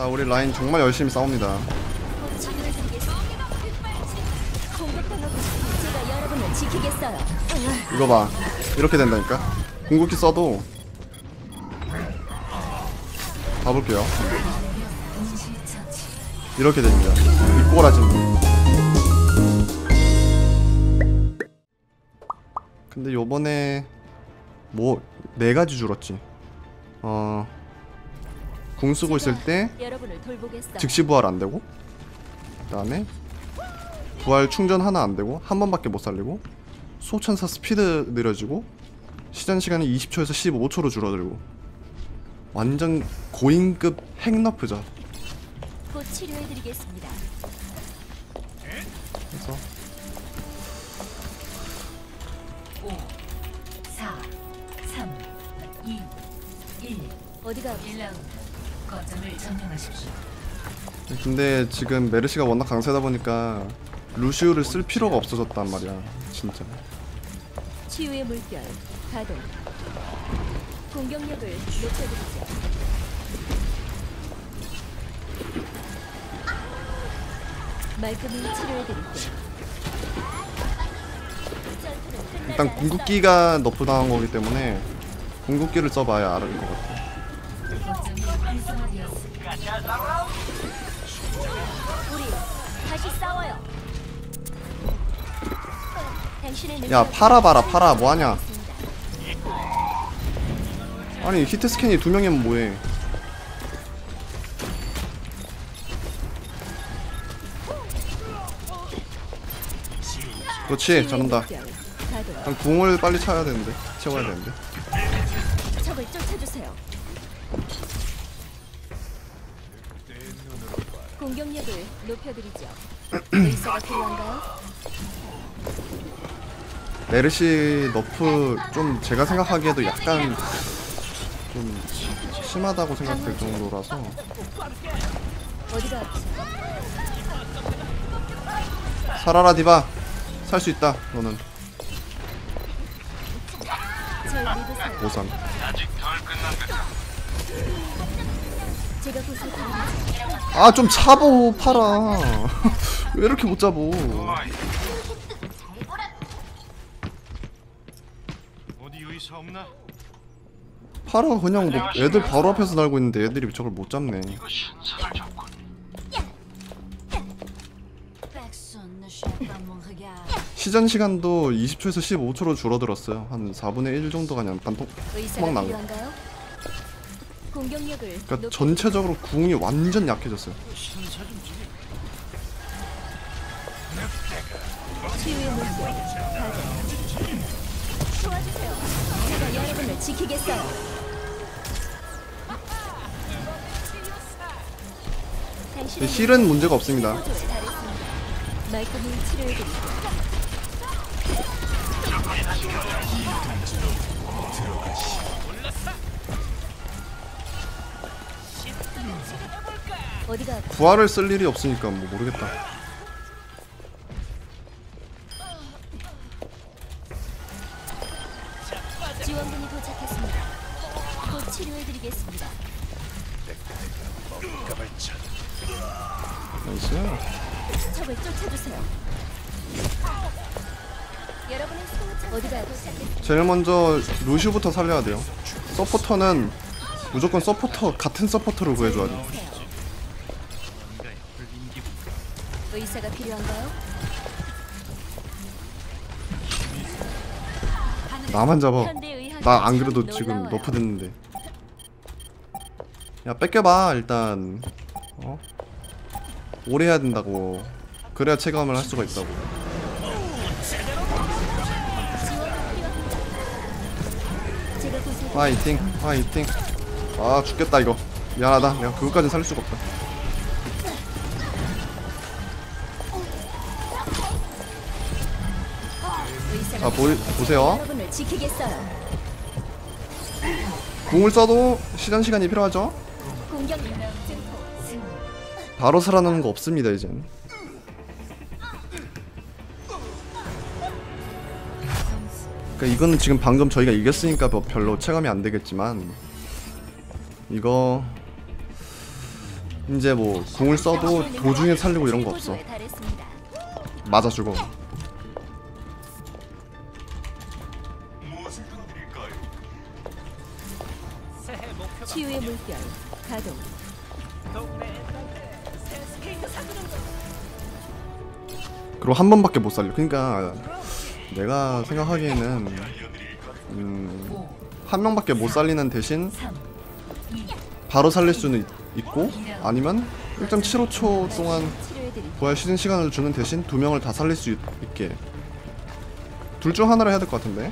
자 우리 라인 정말 열심히 싸웁니다. 이거 봐. 이렇게 된다니까? 궁극기 써도 가볼게요. 이렇게 됩니다. 이 꼬라진 근데 요번에 뭐 네 가지 줄었지. 어... 궁 쓰고 있을 때. 즉시 부활 안 되고 그 다음에 부활 충전 하나 안 되고 한 번밖에 못 살리고 소천사 스피드 느려지고 시전 시간이 20초에서 15초로 줄어들고 완전 고인급 핵너프죠. 곧 치료해 드리겠습니다. 그래서 4, 3, 2, 1. 어디가 1라운드. 근데 지금 메르시가 워낙 강세다 보니까 루시우를 쓸 필요가 없어졌단 말이야. 진짜. 치유의 물결 가동. 공격력을 높여드리죠. 말끔히 치료해 드릴게요. 일단 궁극기가 너프 당한 거기 때문에 궁극기를 써봐야 알을 것 같아. 야 팔아 봐라 팔아 뭐하냐? 아니 히트 스캔이 두 명이면 뭐해? 그렇지 잘한다. 일단 궁을 빨리 차야 되는데 채워야 되는데. 공격력을 높여드리죠. 의사가 필요한가요? 메르시 너프 좀 제가 생각하기에도 약간 좀 심하다고 생각될 정도라서 어디가? 살아라 디바 살 수 있다 너는 절 믿으세요. 보상 제가 보살펴드리죠. 아 좀 잡어 팔아 왜 이렇게 못 잡어? 팔아 그냥 뭐 애들 바로 앞에서 날고 있는데 애들이 저걸 못 잡네. 시전 시간도 20초에서 15초로 줄어들었어요 한 4분의 1 정도가 그냥 의사가 막 나가. 그러니까 전체적으로 궁이 완전 약해졌어요. 실은 문제가 없습니다. 아 부활을 쓸 일이 없으니까 뭐 모르겠다 지원군이 도착했습니다. 곧 치료해드리겠습니다. 나이스 적을 쫓아주세요. 어디가. 제일 먼저 루시부터 살려야 돼요 서포터는 무조건 서포터 같은 서포터를 구해줘야 돼 의사가 필요한가요? 나만 잡아. 나안참 그래도 지금. 너프 됐는데. 야 뺏겨봐 일단. 어? 오래 해야 된다고. 그래야 체감을 할 수가 있다고. 파이팅 파이팅. 아 죽겠다 이거. 미안하다. 내가 그것까지 살릴 수가 없다 자 보, 보세요. 공을 써도 시간 시간이 필요하죠 바로 살아나는 거 없습니다 이젠 그러니까 이건 지금 방금 저희가 이겼으니까 뭐 별로 체감이 안 되겠지만 이거 이제 뭐 공을 써도 도중에 살리고 이런 거 없어. 맞아 죽어 치유의 물결 가동. 그리고 한 번밖에 못 살려. 그러니까 내가 생각하기에는 음, 한 명밖에 못 살리는 대신 3 바로 살릴 수는 있, 있고 아니면 1.75초 동안. 부활 시즌 시간을 주는 대신 두 명을 다 살릴 수 있, 있게. 둘 중 하나를 해야 될 것 같은데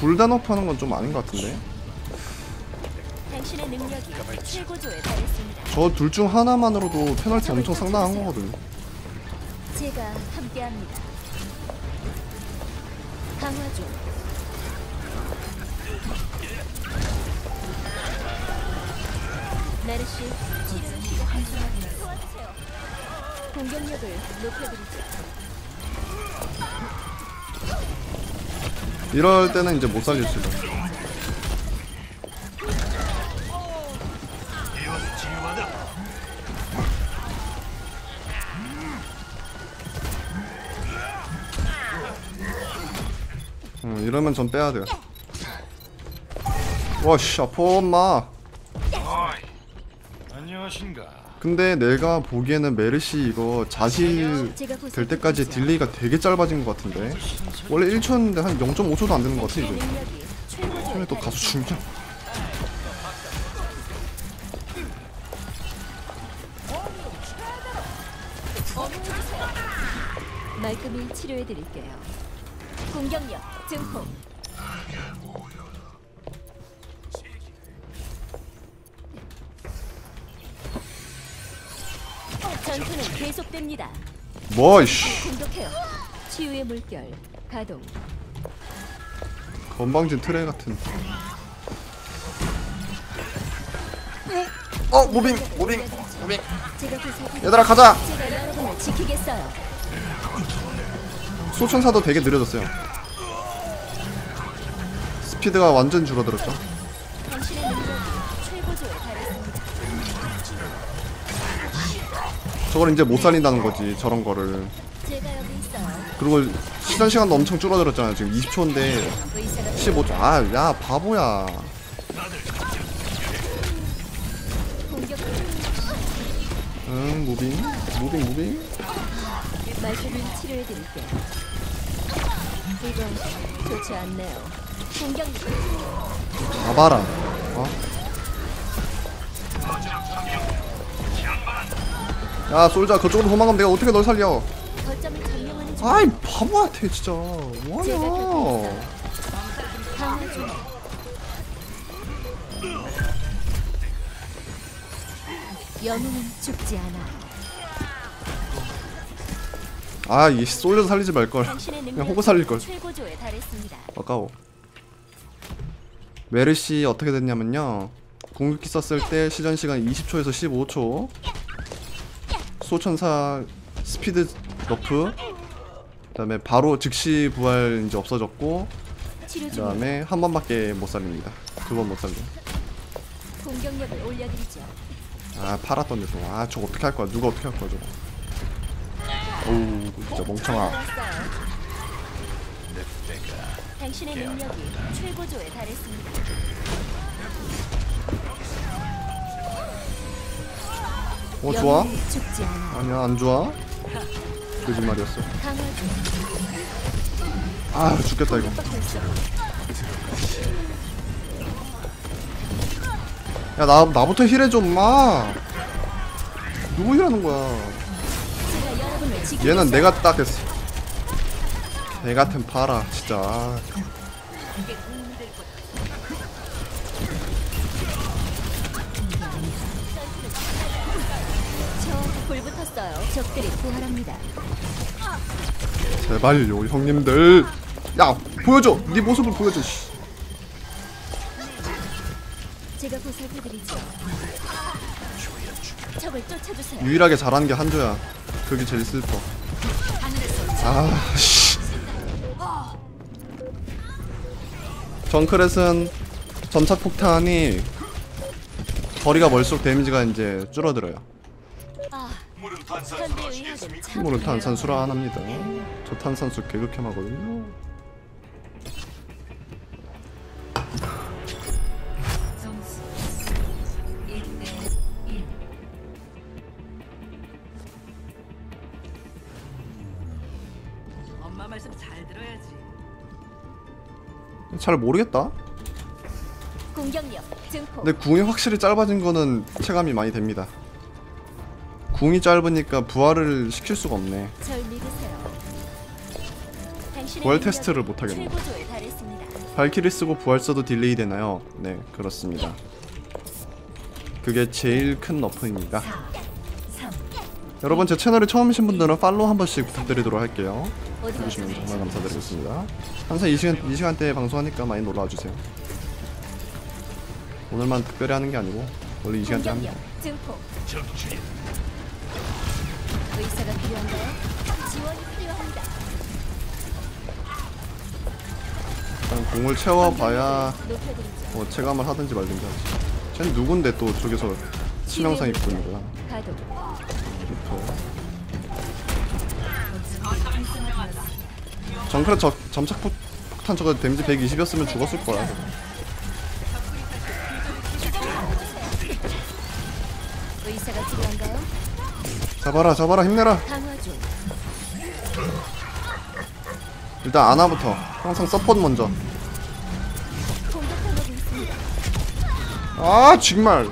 둘 다 너프하는 건 좀 아닌 것 같은데. 저 둘 중 하나만으로도 페널티 엄청 상당한 거거든 제가 함께합니다. 강화 중. 메르시. 공격력을 높여드리죠. 이럴 때는 이제 못 살릴 수 있어 음, 이러면 전 빼야 돼요. 와씨 아파 엄마. 안녕하신가. 근데 내가 보기에는 메르시 이거 자실 될 때까지 딜레이가 되게 짧아진 것 같은데 원래 1초였는데 한 0.5초도 안 되는 것 같아 이제 근데 또 가수 죽냐 말끔히 치료해드릴게요. 공격력 증폭. 계속됩니다. 뭐 이씨 공격해요. 치유의 물결 가동. 건방진 트레 같은 어 무빙 무빙 무빙 제가 보살펴 얘들아 가자 제가 여러분을 지키겠어요. 소천사도 되게 느려졌어요 스피드가 완전 줄어들었죠 저걸 이제 못 살린다는 거지 저런 거를. 그리고 시간 시간도 엄청 줄어들었잖아요 지금 20초인데 의사가 15초 아야 바보야 공격 응 무빙 무빙 무빙 말끔히 치료해드릴게요. 이건 좋지 않네요. 공격력 가봐라 어? 야 솔자 그쪽으로 도망가면 내가 어떻게 널 살려. 아이 바보한테 진짜 뭐하냐. 영웅은 죽지 않아. 아이 솔저 살리지 말걸 그냥 호구 살릴걸. 아까워 메르시 어떻게 됐냐면요 공격기 썼을 때 시전 시간 20초에서 15초 소천사 스피드 너프 그다음에 바로 즉시 부활 이제 없어졌고. 그다음에 한 번밖에 못 살립니다 두 번 못 살려 공격력을 올려드리죠. 아 팔았던 데서 아 저거 어떻게 할 거야 누가 어떻게 할 거야 저거 어우 진짜 멍청아. 당신의 능력이 최고조에 달했습니다. 어 좋아? 아니야 안 좋아 거짓말이었어. 아 죽겠다 이거. 야 나 나부터 힐해 좀마 누구 힐하는 거야. 얘는 내가 딱 했어 개 같은 파라 진짜 불 붙었어요. 적들이 부활합니다. 제발요 형님들 야 보여줘 네 모습을 보여줘 씨. 제가 보살펴드리죠. 적을 쫓아주세요. 유일하게 잘하는 게 한조야 그게 제일 슬퍼 아씨 정크렛은 점착 폭탄이 거리가 멀수록 데미지가 이제 줄어들어요 아, 모른 탄산수라 안 합니다. 저 탄산수 개극혐 하거든요. 점수 1대 1 엄마 말씀 잘 들어야지. 잘 모르겠다. 공격력 증폭. 근데 궁이 확실히 짧아진 거는 체감이 많이 됩니다. 궁이 짧으니까 부활을 시킬 수가 없네. 부활 테스트를 못 하겠네. 최고조에 달했습니다. 발키리 쓰고 부활 써도 딜레이 되나요? 네, 그렇습니다. 그게 제일 큰 너프입니다. 3 여러분 제 채널에 처음이신 분들은 팔로우 한 번씩 부탁드리도록 할게요. 해주시면 정말 감사드리겠습니다. 항상 이 시간 이 시간대에 방송하니까 많이 놀러와 주세요. 오늘만 특별히 하는 게 아니고 원래 이 시간대 합니다. 의사가 필요한가요? 지원이 필요합니다. 일단 공을 채워봐야 높여드리죠. 뭐 체감을 하든지 말든지 하지. 쟤는 누군데 또 저기서 치명상 입고 있는 거야? 가동. 리퍼. 정크레 저 점착 폭- 폭탄 저거 데미지 120이었으면 죽었을 거야. 의사가 필요한가요? 잡아라 잡아라 힘내라. 일단 아나부터 항상 서폿 먼저. 아 정말.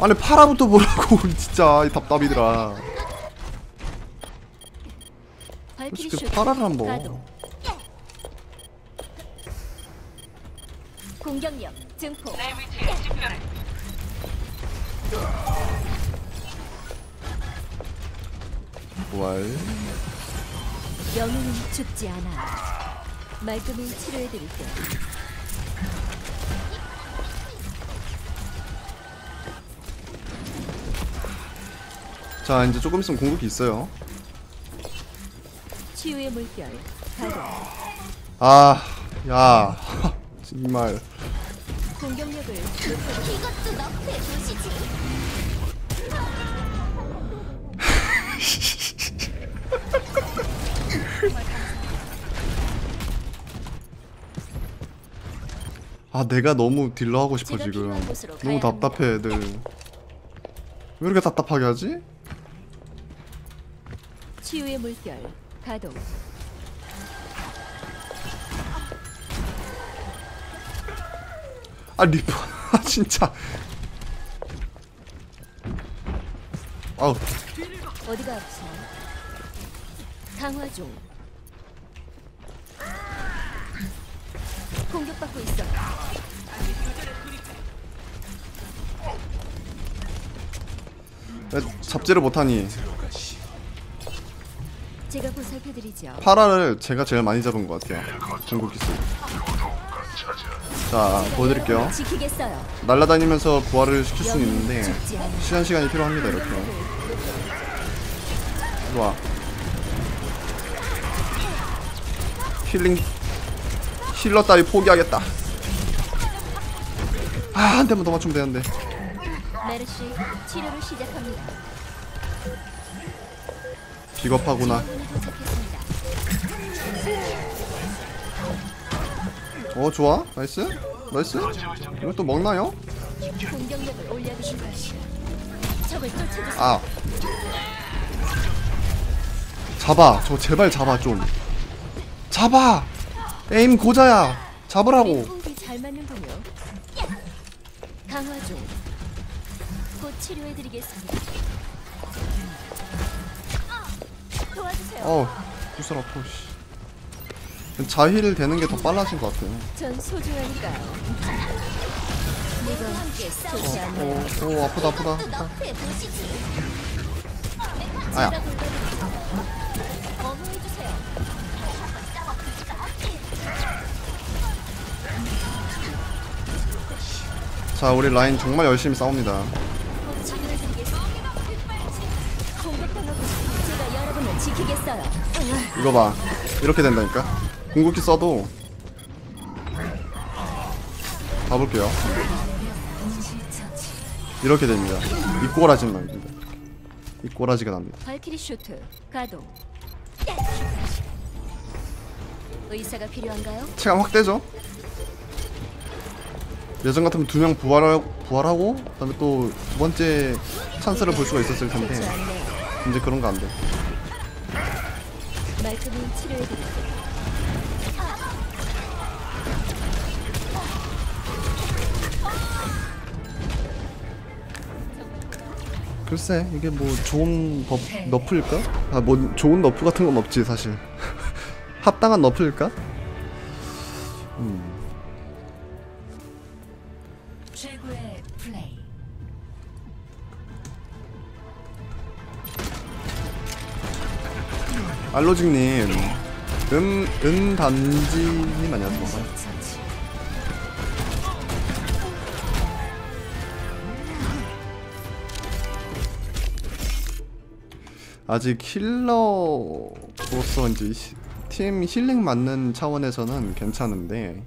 아니 파라부터 보라고 진짜 이 답답이더라. 솔직히 슛. 파라를 한번. 공격력 증폭. 부활. 영웅은 죽지 않아. 말끔히 치료해드릴게요. 자 이제 조금 있으면 공격이 있어요. 치유의 물결. 가동. 아, 야, 정말. 공격력을. 이것도 너프의 도시지. 아, 내가 너무 딜러 하고 싶어 지금. 너무 답답해, 애들. 왜 이렇게 답답하게 하지? 치유의 물결. 가동. 아, 리퍼, 아, 진짜. 아우, 어디가 아프세요? 강화 중. 공격받고 있어. 왜 잡지를 못하니? 제가 보살펴드리죠. 파라를 제가 제일 많이 잡은 것 같아요. 중국 기술. 자, 보여드릴게요. 날아다니면서 부활을 시킬 수는 있는데. 시간 시간이 필요합니다. 이렇게. 좋아. 힐링 힐러 따위 포기하겠다. 아, 한 대만 더 맞추면 되는데. 메르시 치료를 시작합니다. 비겁하구나. 어, 좋아. 나이스. 나이스. 이거 또 먹나요? 아. 잡아. 저 제발 잡아 좀. 잡아. 에임 고자야. 잡으라고. 호흡이 잘 맞는군요. 강화 중. 곧 치료해드리겠습니다. 도와주세요. 어, 구슬 아파. 씨. 자힐 되는 게 더 빨라진 것 같아요. 전 소중하니까요. 내가 함께 싸우지 오, 아프다 아프다. 아야. 자, 우리 라인 정말 열심히 싸웁니다. 이거 봐. 이렇게 된다니까. 궁극기 써도 가볼게요. 이렇게 됩니다. 이 꼬라지는 납니다. 이 꼬라지가 납니다. 발키리 쇼트 가동. 의사가 필요한가요? 체감 확 되죠? 예전 같으면 두 명 부활하, 부활하고 그 다음에 또 두 번째 찬스를 볼 수가 있었을 텐데. 이제 그런 거 안 돼. 말끔히 치료해드릴게요. 글쎄 이게 뭐 좋은 법 너프일까? 아 뭐 좋은 너프 같은 건 없지 사실. 합당한 너프일까? 음. 알로직님, 은, 은단지님 안녕하세요. 아직 힐러로서 이제 히- 팀 힐링 맞는 차원에서는 괜찮은데